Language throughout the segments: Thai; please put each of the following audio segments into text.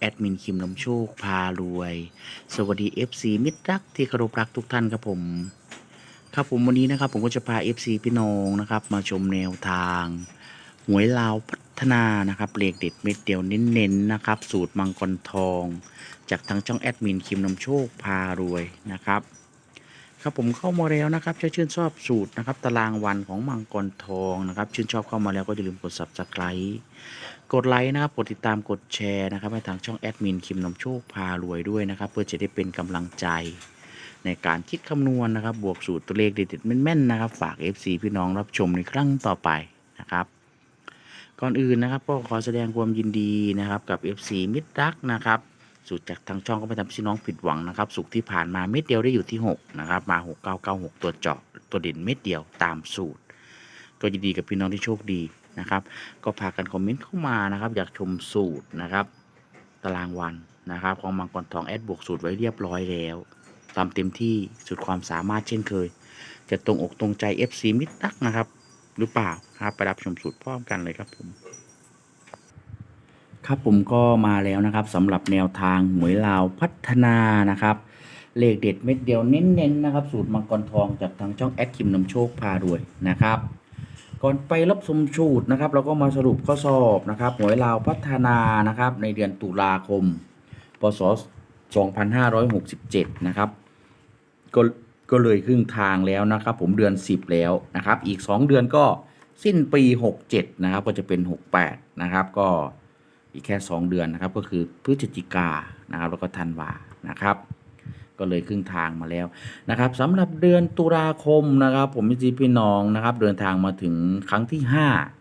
แอดมินคิมนำโชคพารวย สวัสดี FC มิตรรักที่เคารพรักทุกท่านครับผม ครับผมวันนี้นะครับผมก็จะพา FC พี่น้องนะครับ มาชมแนวทางหวยลาวพัฒนานะครับเลขเด็ดเม็ดเดียวเน้นๆนะครับ สูตรมังกรทอง จากทางช่องแอดมินคิมนำโชคพารวยนะครับ ครับผมเข้ามาแล้วนะครับถ้ชื่นชอบสูตรนะครับ ตารางวันของมังกรทองนะครับ ชื่นชอบเข้ามาแล้วก็อย่าลืมกด subscribe กดไลค์นะครับ กดติดตามกดแชร์นะครับให้ทางช่องแอดมินคิมนำโชคพารวยด้วยนะครับ เพื่อจะได้เป็นกำลังใจ ในการคิดคำนวณนะครับ บวกสูตรตัวเลขเด็ดๆแม่นๆนะครับ ฝาก FC พี่น้องรับชมในครั้งต่อไปนะครับ ก่อนอื่นนะครับก็ขอแสดงความยินดีนะครับกับ FC มิตรรักนะครับ สูตรจากทางช่องก็ไม่ทำให้พี่น้องผิดหวังนะครับสุกร์ที่ผ่านมาเม็ดเดียวได้อยู่ที่ 6 นะครับ มา 6996 ตัวเจาะตัวเด่นเม็ดเดียวตามสูตร ก็ยินดีกับพี่น้องที่โชคดีนะครับ ก็พากันคอมเมนต์เข้ามานะครับ อยากชมสูตรนะครับ ตารางวันนะครับ ของมังกรทองแอดบวกสูตรไว้เรียบร้อยแล้วตามเต็มที่สุดความสามารถเช่นเคย จะตรงอกตรงใจ FC มิตรรักนะครับ หรือเปล่าครับไปรับชมสูตรพร้อมกันเลยครับผม ครับผมก็มาแล้วนะครับสำหรับแนวทางหวยลาวพัฒนานะครับ เลขเด็ดเม็ดเดียวเน้นๆนะครับ สูตรมังกรทองจากทางช่องแอดคิมนำโชคพารวยนะครับ ก่อนไปรับชมสูตรนะครับ เราก็มาสรุปข้อสอบนะครับหวยลาวพัฒนานะครับ ในเดือนตุลาคม พศ 2567 นะครับก็ก็เลยครึ่งทางแล้วนะครับ ผมเดือน 10 แล้วนะครับ อีก 2 เดือนก็สิ้นปี 67 นะครับ ก็จะเป็น 68 นะครับก็ อีกแค่ 2 เดือนนะครับก็คือพฤศจิกานะครับแล้วก็ธันวานะครับ ก็เลยครึ่งทางมาแล้วนะครับสำหรับเดือนตุลาคมนะครับ ผมพี่จีพี่น้องนะครับ เดินทางมาถึงครั้งที่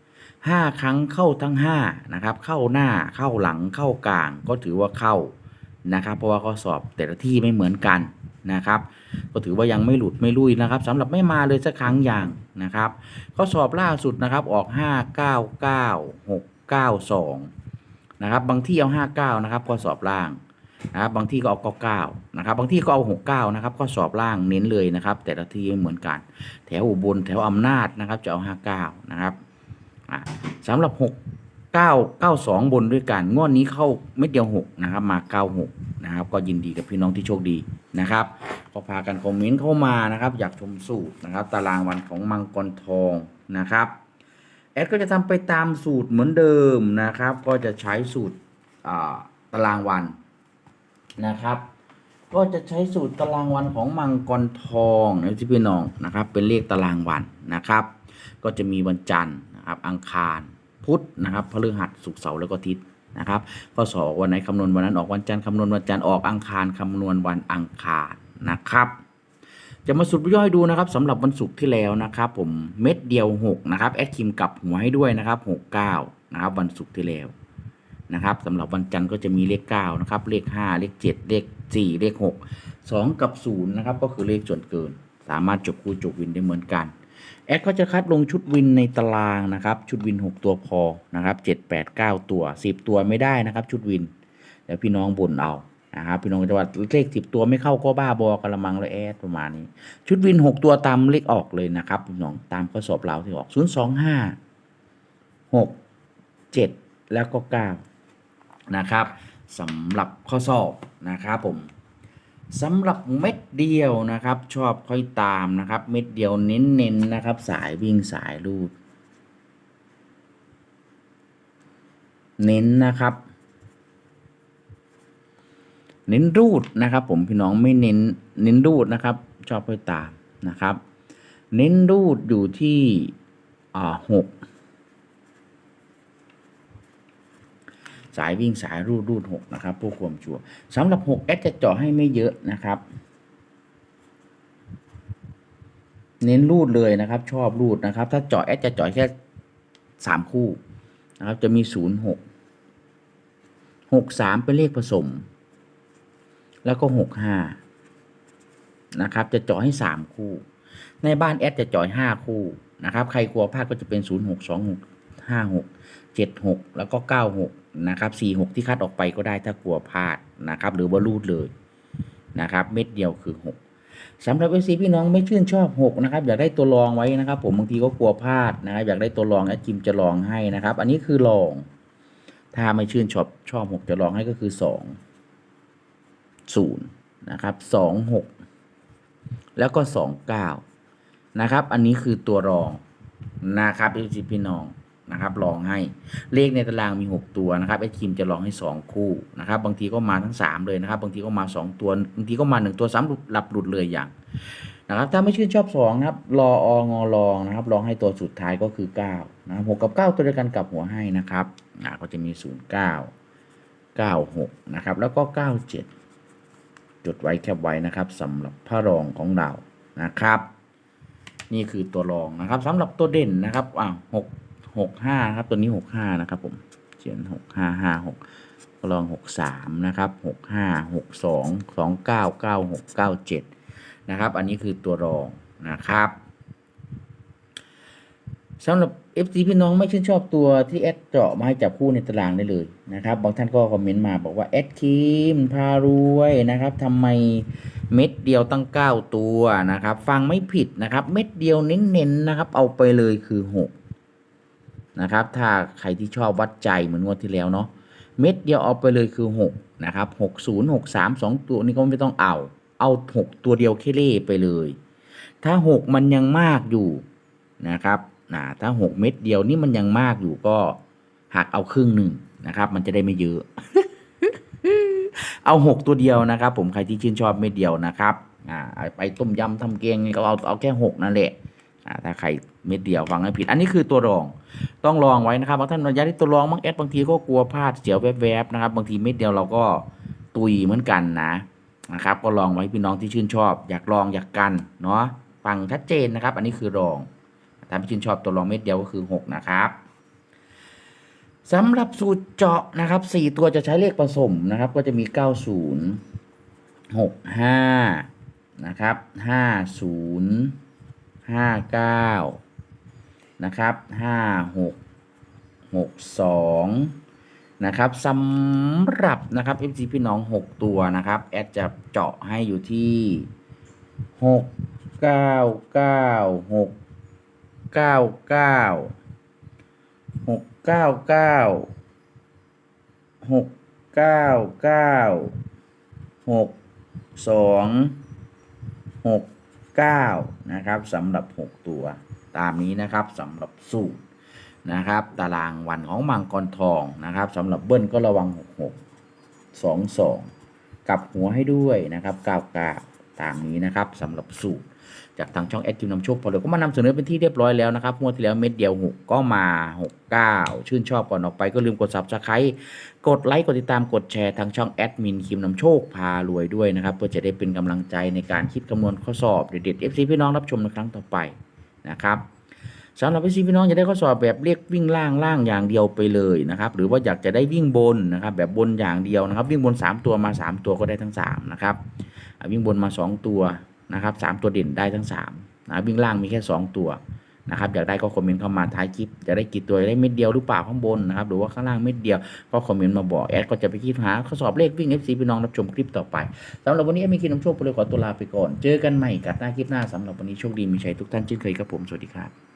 5 5 ครั้งเข้าทั้ง5นะครับเข้าหน้าเข้าหลังเข้ากลางก็ถือว่าเข้านะครับ เพราะว่าข้อสอบแต่ละที่ไม่เหมือนกันนะครับ ก็ถือว่ายังไม่หลุดไม่ลุยนะครับสำหรับไม่มาเลยสักครั้งอย่างนะครับข้อสอบล่าสุดนะครับออก 5 9 9 6 9 2 นะครับ บางที่เอา59นะครับข้อสอบล่างนะครับ บางที่ก็เอา99นะครับ บางที่ก็เอา69นะครับข้อสอบล่างเน้นเลยนะครับ แต่ละที่ไม่เหมือนกัน แถวอุบลแถวอำนาจนะครับ จะเอา59นะครับอ่าสำหรับ6 9 92บนด้วยกันงวดนี้เข้าไม่เดียว6นะครับมา96นะครับ ก็ยินดีกับพี่น้องที่โชคดีนะครับก็พากันคอมเมนต์เข้ามานะครับ อยากชมสูตรนะครับ ตารางวันของมังกรทองนะครับ แอดก็จะทำไปตามสูตรเหมือนเดิมนะครับ ก็จะใช้สูตรตารางวันนะครับ ก็จะใช้สูตรตารางวันของมังกรทองนะที่พี่น้องนะครับ เป็นเลขตารางวันนะครับ ก็จะมีวันจันทร์นะครับอังคารพุธนะครับพฤหัสศุกร์เสาร์แล้วก็อาทิตย์นะครับข้อสอบวันไหนคำนวณวันนั้นออกวันจันทร์คำนวณวันจันทร์ออกอังคารคำนวณวันอังคารนะครับ จะมาสรุปย่อยดูนะครับสำหรับวันศุกร์ที่แล้วนะครับ ผมเม็ดเดียว 6 นะครับแอดคิมกลับหัวให้ด้วยนะครับ 69 นะครับ วันศุกร์ที่แล้วนะครับสำหรับวันจันทร์ก็จะมีเลข 9 นะครับ เลข 5 เลข 7 เลข 4 เลข 6 2 กับ 0 นะครับ ก็คือเลขส่วนเกิน สามารถจบคู่จบวินได้เหมือนกัน แอดก็จะคัดลงชุดวินในตารางนะครับ ชุดวิน 6 ตัวพอนะครับ 7 8 9 ตัว 10 ตัวไม่ได้นะครับ ชุดวินเดี๋ยวพี่น้องบ่นเอา นะครับพี่น้องจะว่าเลข10ตัวไม่เข้าก็บ้าบอกระมังเลยแอดประมาณนี้ ชุดวิน6ตัวตามเลขออกเลยนะครับพี่น้องตามข้อสอบเราที่ออก0 2 5 6 7แล้วก็9นะครับสำหรับข้อสอบนะครับผมสำหรับเม็ดเดียวนะครับ ชอบค่อยตามนะครับ เม็ดเดียวเน้นๆนะครับ สายวิ่งสายรูด เน้นนะครับ เน้นรูดนะครับ ผมพี่น้องไม่เน้นเน้นรูดนะครับ ชอบค่อยตามนะครับ เน้นรูดอยู่ที่อ่าหกสายวิ่งสายรูดรูดหกนะครับพวกความชัวสำหรับหกแอดจะเจาะให้ไม่เยอะนะครับ เน้นรูดเลยนะครับ ชอบรูดนะครับ ถ้าเจาะแอดจะเจาะแค่สามคู่นะครับ จะมีศูนย์หกหกสามเป็นเลขผสม แล้วก็หกห้านะครับ จะเจาะให้สามคู่ ในบ้านแอดจะเจาะห้าคู่นะครับ ใครกลัวพลาดก็จะเป็นศูนย์หกสองหกห้าหกเจ็ดหกแล้วก็เก้าหกนะครับสี่หกที่คัดออกไปก็ได้ถ้ากลัวพลาดนะครับ หรือว่ารูดเลยนะครับ เม็ดเดียวคือหกสำหรับเอซีพี่น้องไม่ชื่นชอบหกนะครับ อยากได้ตัวรองไว้นะครับ ผมบางทีก็กลัวพลาดนะครับอยากได้ตัวรองแอดจิมจะลองให้นะครับ อันนี้คือลอง ถ้าไม่ชื่นชอบชอบหกจะลองให้ก็คือส องศูนย์นะครับสองหกแล้วก็สองเก้านะครับ อันนี้คือตัวรองนะครับเอซีพี่น้องนะครับลองให้เลขในตารางมี 6 ตัวนะครับไอ้ทีมจะลองให้ 2 คู่นะครับ บางทีก็มาทั้ง 3 เลยนะครับ บางทีก็มา 2 ตัวบางทีก็มา 1 ตัวซ้ำหลุดหลับหลุดเลยอย่างนะครับ ถ้าไม่ชื่นชอบ2นะครับรอองอลองนะครับลองให้ตัวสุดท้ายก็คือ9นะครับ6กับ9ตัวเดียวกันกลับหัวให้นะครับอ่าก็จะมี 0 9 96นะครับแล้วก็ 97 จดไว้แคบไว้นะครับสำหรับพระรองของเรานะครับ นี่คือตัวรองนะครับสำหรับตัวเด่นนะครับอ่าหกหกห้าครับตัวนี้หกห้านะครับผมเขียนหกห้าห้าหกรองหกสามนะครับหกห้าหกสองสองเก้าเก้าหกเก้าเจ็ดนะครับ อันนี้คือตัวรองนะครับ สำหรับ FC พี่น้องไม่ชื่นชอบตัวที่แอดเจาะมาให้จับคู่ในตารางได้เลยนะครับบางท่านก็คอมเมนต์มาบอกว่าแอดคิมพารวยนะครับทำไมเม็ดเดียวตั้ง 9 ตัวนะครับ ฟังไม่ผิดนะครับ เม็ดเดียวเน้นๆนนะครับ เอาไปเลยคือ 6 นะครับ ถ้าใครที่ชอบวัดใจเหมือนงวดที่แล้วเนาะเม็ดเดียวเอาไปเลยคือ 6 นะครับ 60 63 2 ตัวนี้ก็ไม่ต้องเอาเอา 6 ตัวเดียวแค่เล่ไปเลย ถ้า 6 มันยังมากอยู่นะครับ นะถ้า 6 เม็ดเดียวนี่มันยังมากอยู่ก็หักเอาครึ่งหนึ่งนะครับ มันจะได้ไม่เยอะ เอาหกตัวเดียวนะครับ ผมใครที่ชื่นชอบเม็ดเดียวนะครับอ่าไปต้มยำทำเกงก็เอาเอาแค่หกนั่นแหละอ่าถ้าใครเม็ดเดียวฟังให้ผิด อันนี้คือตัวรองต้องลองไว้นะครับบางท่านระยะที่ตัวรองบางแอดบางทีก็กลัวพลาดเสียวแวบๆนะครับ บางทีเม็ดเดียวเราก็ตุยเหมือนกันนะนะครับ ก็ลองไว้พี่น้องที่ชื่นชอบ อยากลองอยากกันเนาะฟังชัดเจนนะครับ อันนี้คือรอง ถ้าไม่ชื่นชอบตัวรองเม็ดเดียวก็คือหกนะครับสำหรับสูตรเจาะนะครับสี่ตัวจะใช้เลขผสมนะครับ ก็จะมีเก้าศูนย์หกห้านะครับห้าศูนย์ห้าเก้านะครับห้าหกหกสองนะครับสำหรับนะครับ FC พี่น้องหกตัวนะครับ แอดจะเจาะให้อยู่ที่หกเก้า เก้าเก้าเก้าหกเก้าเก้าหกเก้าเก้าหกสองหกเก้านะครับสำหรับหกตัวตามนี้นะครับสำหรับสูตรนะครับ ตารางวันของมังกรทองนะครับสำหรับเบิ้ลก็ระวังหกหกสองสองกลับหัวให้ด้วยนะครับเก้าเก้าตามนี้นะครับสำหรับสูตร จากทางช่องแอดจิมนำโชคพอเลยก็มานำเสนอเป็นที่เรียบร้อยแล้วนะครับงวดที่แล้วเม็ดเดียวหกก็มาหกเก้าชื่นชอบก่อนออกไปก็ลืมกด subscribe กดไลค์กดติดตามกดแชร์ทางช่องแอดมินคิมนำโชคพารวยด้วยนะครับเพื่อจะได้เป็นกำลังใจในการคิดคำนวณข้อสอบเด็ดๆ FC พี่น้องรับชมในครั้งต่อไปนะครับสำหรับ FC พี่น้องอยากได้ข้อสอบแบบเรียกวิ่งล่างล่างอย่างเดียวไปเลยนะครับ หรือว่าอยากจะได้วิ่งบนนะครับแบบบนอย่างเดียวนะครับ วิ่งบน 3 ตัวมา 3 ตัวก็ได้ทั้ง3นะครับวิ่งบนมา 2 ตัว นะครับสามตัวเด่นได้ทั้ง3นะวิ่งล่างมีแค่ 2 ตัวนะครับอยากได้ก็คอมเมนต์เข้ามาท้ายคลิปจะได้กี่ตัวได้เม็ดเดียวหรือเปล่าข้างบนนะครับหรือว่าข้างล่างเม็ดเดียวก็คอมเมนต์มาบอกแอดก็จะไปคิดหาข้อสอบเลขวิ่ง FC พี่น้องรับชมคลิปต่อไปสำหรับวันนี้มีคิดน้ำโชคไปเลยขอตัวลาไปก่อน เจอกันใหม่กับหน้าคลิปหน้าสำหรับวันนี้โชคดีมีชัยทุกท่านเช่นเคยครับผมสวัสดีครับ